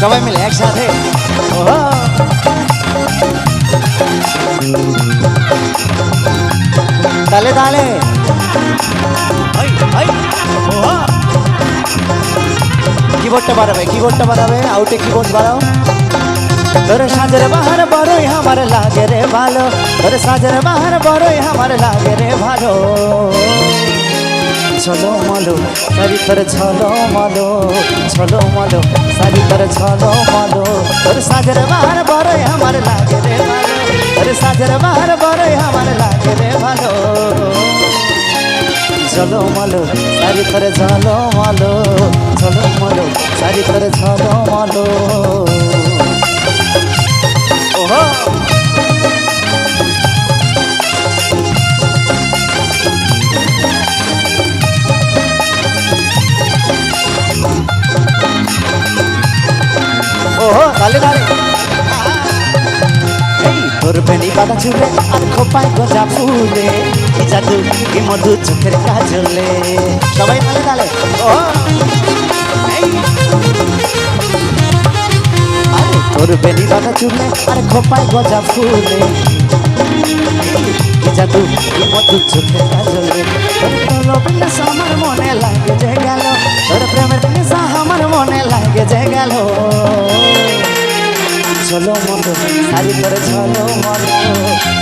সবাই মিলে একসাথে। তালে তালে কিবোর্ডটা বাড়াবে কিবোর্ডটা বাড়াবে আউটে কিবোর্ড বাড়াও তোর সাজের বাহার বড়ই আমার লাগে রে ভালো তোর সাজের বাহার বড়ই আমার লাগে রে ভালো চলো মলো সারি তোর ছলো মলো ছলো মলো সারি তোর ছলো মলো। তোর সাজের বাহার বড়ই আমার লাগে রে ভালো, তোর সাজের বাহার বড়ই আমার লাগে রে ভালো। চলো মলো সারি তোর চলো মলো চলো মলো সারি তোর চলো মলো। ওহো! বেনি বাঁধা চুলে আর খোপায় গজা ফুলে। কি জাদু কি মধু চোখের কাজলে। সবাই তালে তালে। ও! আরে, তোর বেনি বাঁধা চুলে আর খোপায় গজা ফুলে। জাদু মধু চোখের কাজলে। চলো মলো সারি করে চলো মলো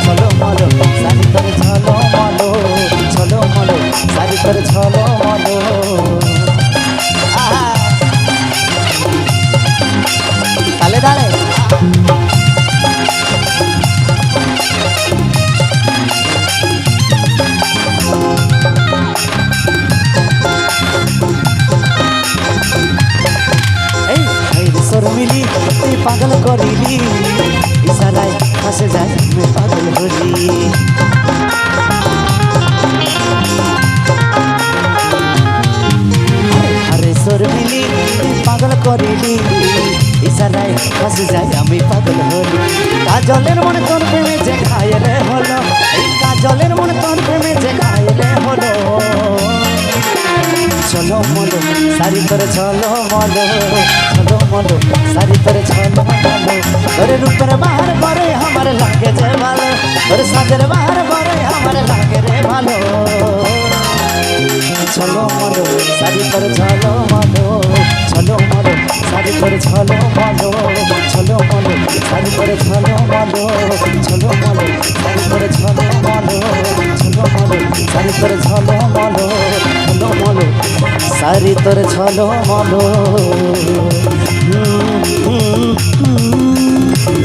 চলো মলো সারি করে চলো মলো চলো মলো সারি করে চলো মলো। পাগল করিলি, ইশারায় ফাঁসে যায় পাগল হলি। আরে তুই পাগল করিলি, ইশারায় ফাঁসে যায় আমি পাগল হলি। কাজলের মনে তোর প্রেমে যে ঘায়লে হলো কাজলের মনে তোর প্রেমে যে ঘায়লে হলো চলো মলো সারি করে চলো মলো চলো মলো সারি করে চলো মলো। তোর রূপের বাহার পরে আমার লাগে যে ভালো তোর সাজের বাহার পরে আমার লাগে রে ভালো। চলো মলো সারি করে চলো মলো চলো মলো সারি করে চলো মলো চলো মলো সারি করে চলো মলো চলো মলো। সারি তোর ছলো মলো।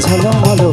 ছলো মলো।